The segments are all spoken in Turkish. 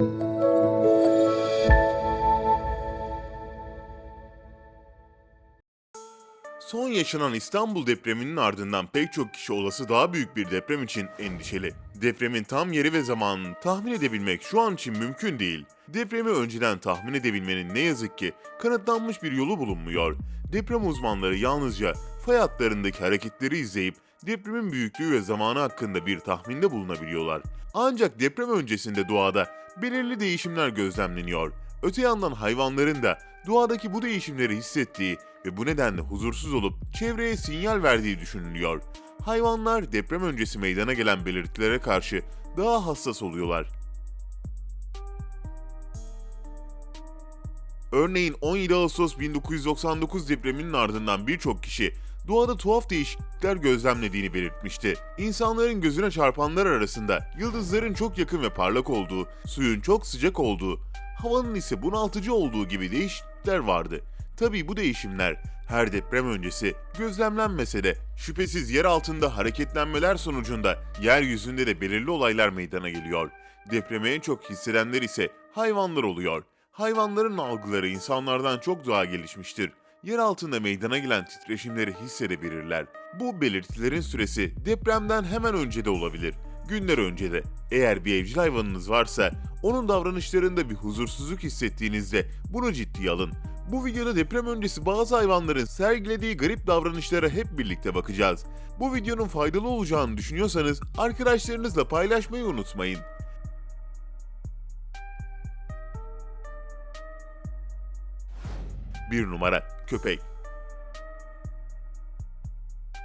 Son yaşanan İstanbul depreminin ardından pek çok kişi olası daha büyük bir deprem için endişeli. Depremin tam yeri ve zamanını tahmin edebilmek şu an için mümkün değil. Depremi önceden tahmin edebilmenin ne yazık ki kanıtlanmış bir yolu bulunmuyor. Deprem uzmanları yalnızca fay hatlarındaki hareketleri izleyip depremin büyüklüğü ve zamanı hakkında bir tahminde bulunabiliyorlar. Ancak deprem öncesinde doğada belirli değişimler gözlemleniyor. Öte yandan hayvanların da doğadaki bu değişimleri hissettiği ve bu nedenle huzursuz olup çevreye sinyal verdiği düşünülüyor. Hayvanlar deprem öncesi meydana gelen belirtilere karşı daha hassas oluyorlar. Örneğin 17 Ağustos 1999 depreminin ardından birçok kişi doğada tuhaf değişiklikler gözlemlediğini belirtmişti. İnsanların gözüne çarpanlar arasında yıldızların çok yakın ve parlak olduğu, suyun çok sıcak olduğu, havanın ise bunaltıcı olduğu gibi değişiklikler vardı. Tabii bu değişimler her deprem öncesi gözlemlenmese de şüphesiz yer altında hareketlenmeler sonucunda yeryüzünde de belirli olaylar meydana geliyor. Depremi en çok hissedenler ise hayvanlar oluyor. Hayvanların algıları insanlardan çok daha gelişmiştir. Yer altında meydana gelen titreşimleri hissedebilirler. Bu belirtilerin süresi depremden hemen önce de olabilir. Günler önce de. Eğer bir evcil hayvanınız varsa onun davranışlarında bir huzursuzluk hissettiğinizde bunu ciddiye alın. Bu videoda deprem öncesi bazı hayvanların sergilediği garip davranışlara hep birlikte bakacağız. Bu videonun faydalı olacağını düşünüyorsanız arkadaşlarınızla paylaşmayı unutmayın. 1 numara köpek.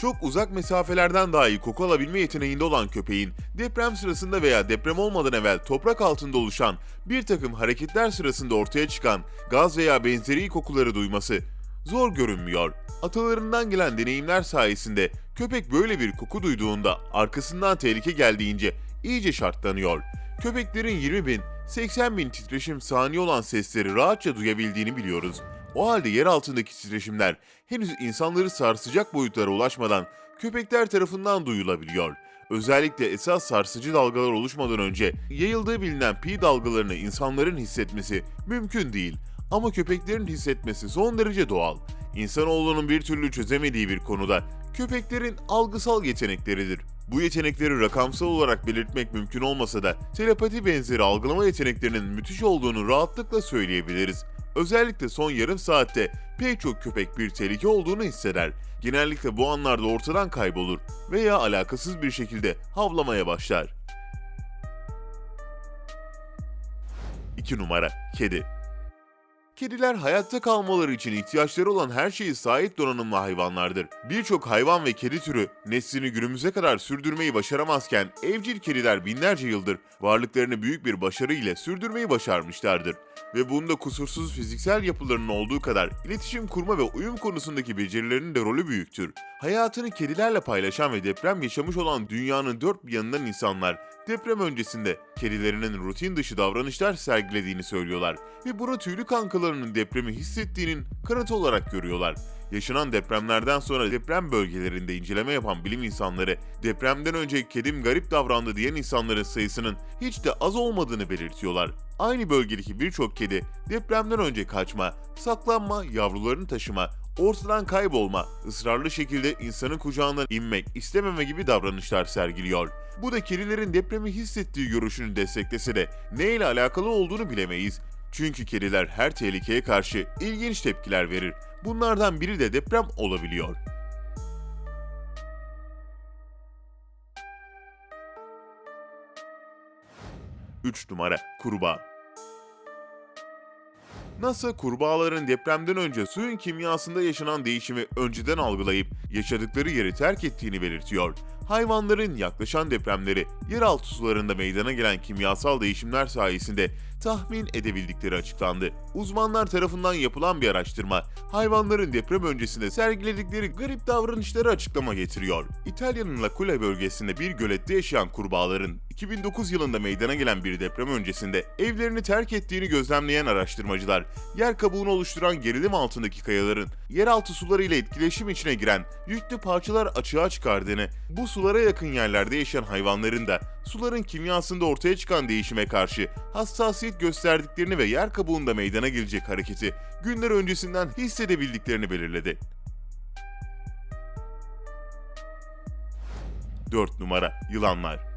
Çok uzak mesafelerden dahi koku alabilme yeteneğinde olan köpeğin deprem sırasında veya deprem olmadan evvel toprak altında oluşan bir takım hareketler sırasında ortaya çıkan gaz veya benzeri kokuları duyması zor görünmüyor. Atalarından gelen deneyimler sayesinde köpek böyle bir koku duyduğunda arkasından tehlike geldiğince iyice şartlanıyor. Köpeklerin 20 bin, 80 bin titreşim saniye olan sesleri rahatça duyabildiğini biliyoruz. O halde yer altındaki titreşimler henüz insanları sarsacak boyutlara ulaşmadan köpekler tarafından duyulabiliyor. Özellikle esas sarsıcı dalgalar oluşmadan önce yayıldığı bilinen pi dalgalarını insanların hissetmesi mümkün değil. Ama köpeklerin hissetmesi son derece doğal. İnsanoğlunun bir türlü çözemediği bir konuda köpeklerin algısal yetenekleridir. Bu yetenekleri rakamsal olarak belirtmek mümkün olmasa da telepati benzeri algılama yeteneklerinin müthiş olduğunu rahatlıkla söyleyebiliriz. Özellikle son yarım saatte pek çok köpek bir tehlike olduğunu hisseder. Genellikle bu anlarda ortadan kaybolur veya alakasız bir şekilde havlamaya başlar. 2 numara Kedi Kediler hayatta kalmaları için ihtiyaçları olan her şeyi sahip donanımlı hayvanlardır. Birçok hayvan ve kedi türü neslini günümüze kadar sürdürmeyi başaramazken evcil kediler binlerce yıldır varlıklarını büyük bir başarı ile sürdürmeyi başarmışlardır. Ve bunda kusursuz fiziksel yapılarının olduğu kadar iletişim kurma ve uyum konusundaki becerilerinin de rolü büyüktür. Hayatını kedilerle paylaşan ve deprem yaşamış olan dünyanın dört bir yanından insanlar deprem öncesinde kedilerinin rutin dışı davranışlar sergilediğini söylüyorlar ve bunu tüylü kankalarının depremi hissettiğinin kanıtı olarak görüyorlar. Yaşanan depremlerden sonra deprem bölgelerinde inceleme yapan bilim insanları depremden önce kedim garip davrandı diyen insanların sayısının hiç de az olmadığını belirtiyorlar. Aynı bölgedeki birçok kedi depremden önce kaçma, saklanma, yavrularını taşıma, ortadan kaybolma, ısrarlı şekilde insanın kucağından inmek, istememe gibi davranışlar sergiliyor. Bu da kedilerin depremi hissettiği görüşünü desteklese de ne ile alakalı olduğunu bilemeyiz. Çünkü kediler her tehlikeye karşı ilginç tepkiler verir. Bunlardan biri de deprem olabiliyor. Üç numara kurbağa. NASA kurbağaların depremden önce suyun kimyasında yaşanan değişimi önceden algılayıp yaşadıkları yeri terk ettiğini belirtiyor. Hayvanların yaklaşan depremleri yeraltı sularında meydana gelen kimyasal değişimler sayesinde tahmin edebildikleri açıklandı. Uzmanlar tarafından yapılan bir araştırma, hayvanların deprem öncesinde sergiledikleri garip davranışları açıklama getiriyor. İtalya'nın L'Aquila bölgesinde bir gölette yaşayan kurbağaların 2009 yılında meydana gelen bir deprem öncesinde evlerini terk ettiğini gözlemleyen araştırmacılar, yer kabuğunu oluşturan gerilim altındaki kayaların yeraltı suları ile etkileşim içine giren yüklü parçalar açığa çıkardığını, bu sulara yakın yerlerde yaşayan hayvanların da suların kimyasında ortaya çıkan değişime karşı hassasiyet gösterdiklerini ve yer kabuğunda meydana gelecek hareketi günler öncesinden hissedebildiklerini belirledi. 4 numara Yılanlar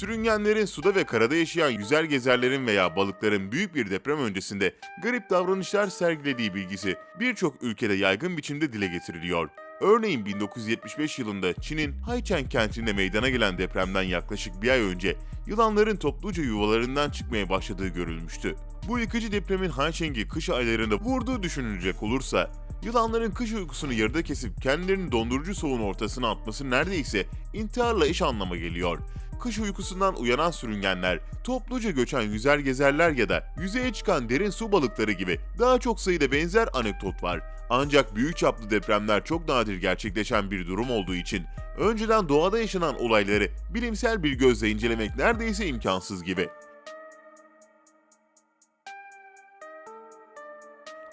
Sürüngenlerin suda ve karada yaşayan yüzer gezerlerin veya balıkların büyük bir deprem öncesinde garip davranışlar sergilediği bilgisi birçok ülkede yaygın biçimde dile getiriliyor. Örneğin 1975 yılında Çin'in Haicheng kentinde meydana gelen depremden yaklaşık bir ay önce yılanların topluca yuvalarından çıkmaya başladığı görülmüştü. Bu yıkıcı depremin Haicheng'i kış aylarında vurduğu düşünülecek olursa, yılanların kış uykusunu yarıda kesip kendilerini dondurucu soğuğun ortasına atması neredeyse intiharla eş anlama geliyor kış uykusundan uyanan sürüngenler, topluca göçen yüzer gezerler ya da yüzeye çıkan derin su balıkları gibi daha çok sayıda benzer anekdot var. Ancak büyük çaplı depremler çok nadir gerçekleşen bir durum olduğu için önceden doğada yaşanan olayları bilimsel bir gözle incelemek neredeyse imkansız gibi.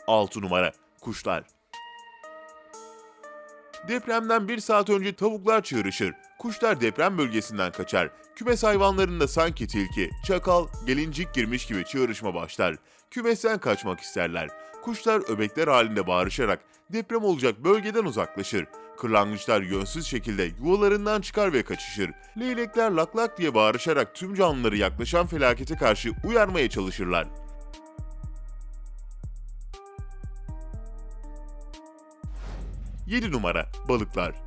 6 numara Kuşlar Depremden bir saat önce tavuklar çığırışır. Kuşlar deprem bölgesinden kaçar. Kümes hayvanlarında sanki tilki, çakal, gelincik girmiş gibi çığırışma başlar. Kümesten kaçmak isterler. Kuşlar öbekler halinde bağırışarak deprem olacak bölgeden uzaklaşır. Kırlangıçlar yönsüz şekilde yuvalarından çıkar ve kaçışır. Leylekler lak lak diye bağırışarak tüm canlıları yaklaşan felakete karşı uyarmaya çalışırlar. 7 numara Balıklar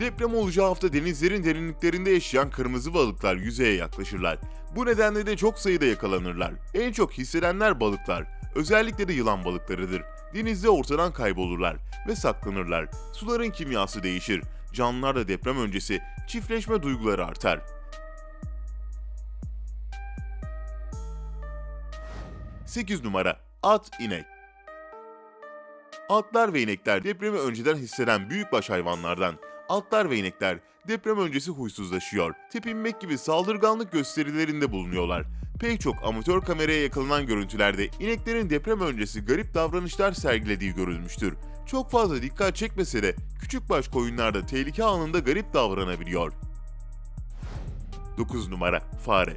Deprem olacağı hafta denizlerin derinliklerinde yaşayan kırmızı balıklar yüzeye yaklaşırlar. Bu nedenle de çok sayıda yakalanırlar. En çok hissedenler balıklar, özellikle de yılan balıklarıdır. Denizde ortadan kaybolurlar ve saklanırlar. Suların kimyası değişir. Canlılarda deprem öncesi çiftleşme duyguları artar. Sekiz numara At inek Atlar ve inekler depremi önceden hisseden büyükbaş hayvanlardan. Atlar ve inekler deprem öncesi huysuzlaşıyor. Tepinmek gibi saldırganlık gösterilerinde bulunuyorlar. Pek çok amatör kameraya yakalanan görüntülerde ineklerin deprem öncesi garip davranışlar sergilediği görülmüştür. Çok fazla dikkat çekmese de küçükbaş koyunlarda tehlike anında garip davranabiliyor. 9 numara Fare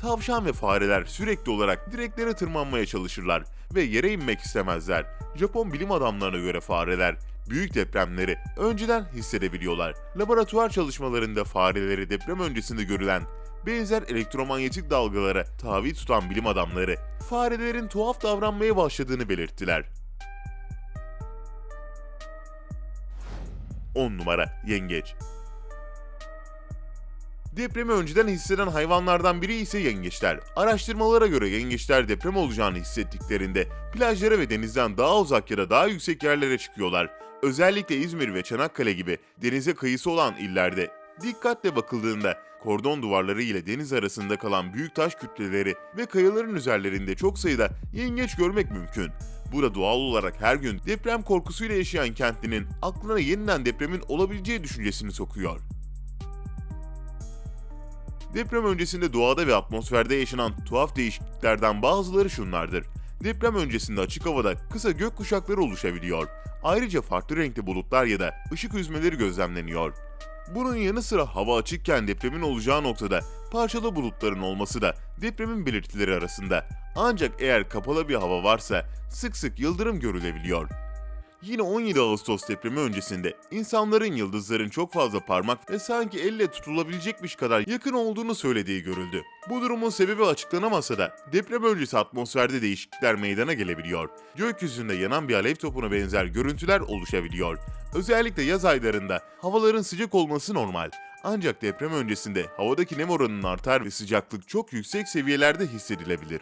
Tavşan ve fareler sürekli olarak direklere tırmanmaya çalışırlar ve yere inmek istemezler. Japon bilim adamlarına göre fareler büyük depremleri önceden hissedebiliyorlar. Laboratuvar çalışmalarında fareleri deprem öncesinde görülen benzer elektromanyetik dalgalara tabi tutan bilim adamları farelerin tuhaf davranmaya başladığını belirttiler. 10 numara Yengeç Depremi önceden hisseden hayvanlardan biri ise yengeçler. Araştırmalara göre yengeçler deprem olacağını hissettiklerinde plajlara ve denizden daha uzak ya da daha yüksek yerlere çıkıyorlar. Özellikle İzmir ve Çanakkale gibi denize kıyısı olan illerde dikkatle bakıldığında kordon duvarları ile deniz arasında kalan büyük taş kütleleri ve kayaların üzerlerinde çok sayıda yengeç görmek mümkün. Bu da doğal olarak her gün deprem korkusuyla yaşayan kentlinin aklına yeniden depremin olabileceği düşüncesini sokuyor. Deprem öncesinde doğada ve atmosferde yaşanan tuhaf değişikliklerden bazıları şunlardır. Deprem öncesinde açık havada kısa gök kuşakları oluşabiliyor. Ayrıca farklı renkli bulutlar ya da ışık üzmeleri gözlemleniyor. Bunun yanı sıra hava açıkken depremin olacağı noktada parçalı bulutların olması da depremin belirtileri arasında. Ancak eğer kapalı bir hava varsa sık sık yıldırım görülebiliyor. Yine 17 Ağustos depremi öncesinde insanların yıldızların çok fazla parmak ve sanki elle tutulabilecekmiş kadar yakın olduğunu söylediği görüldü. Bu durumun sebebi açıklanamasa da deprem öncesi atmosferde değişiklikler meydana gelebiliyor. Gökyüzünde yanan bir alev topuna benzer görüntüler oluşabiliyor. Özellikle yaz aylarında havaların sıcak olması normal. Ancak deprem öncesinde havadaki nem oranının artar ve sıcaklık çok yüksek seviyelerde hissedilebilir.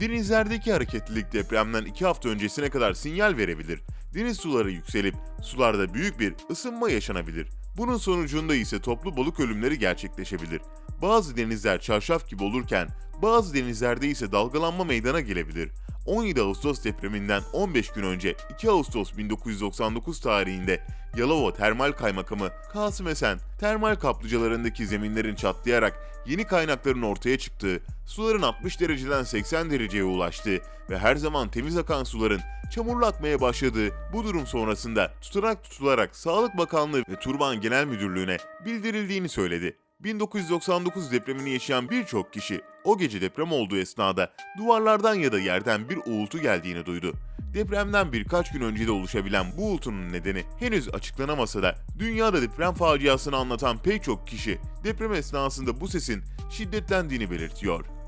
Denizlerdeki hareketlilik depremden 2 hafta öncesine kadar sinyal verebilir. Deniz suları yükselip sularda büyük bir ısınma yaşanabilir. Bunun sonucunda ise toplu balık ölümleri gerçekleşebilir. Bazı denizler çarşaf gibi olurken bazı denizlerde ise dalgalanma meydana gelebilir. 17 Ağustos depreminden 15 gün önce 2 Ağustos 1999 tarihinde Yalova Termal Kaymakamı Kasım Esen, termal kaplıcalarındaki zeminlerin çatlayarak yeni kaynakların ortaya çıktığı, suların 60 dereceden 80 dereceye ulaştığı ve her zaman temiz akan suların çamurlu akmaya başladığı bu durum sonrasında tutanak tutularak Sağlık Bakanlığı ve Turban Genel Müdürlüğü'ne bildirildiğini söyledi. 1999 depremini yaşayan birçok kişi o gece deprem olduğu esnada duvarlardan ya da yerden bir uğultu geldiğini duydu. Depremden birkaç gün önce de oluşabilen bu uğultunun nedeni henüz açıklanamasa da dünyada deprem faciasını anlatan pek çok kişi deprem esnasında bu sesin şiddetlendiğini belirtiyor.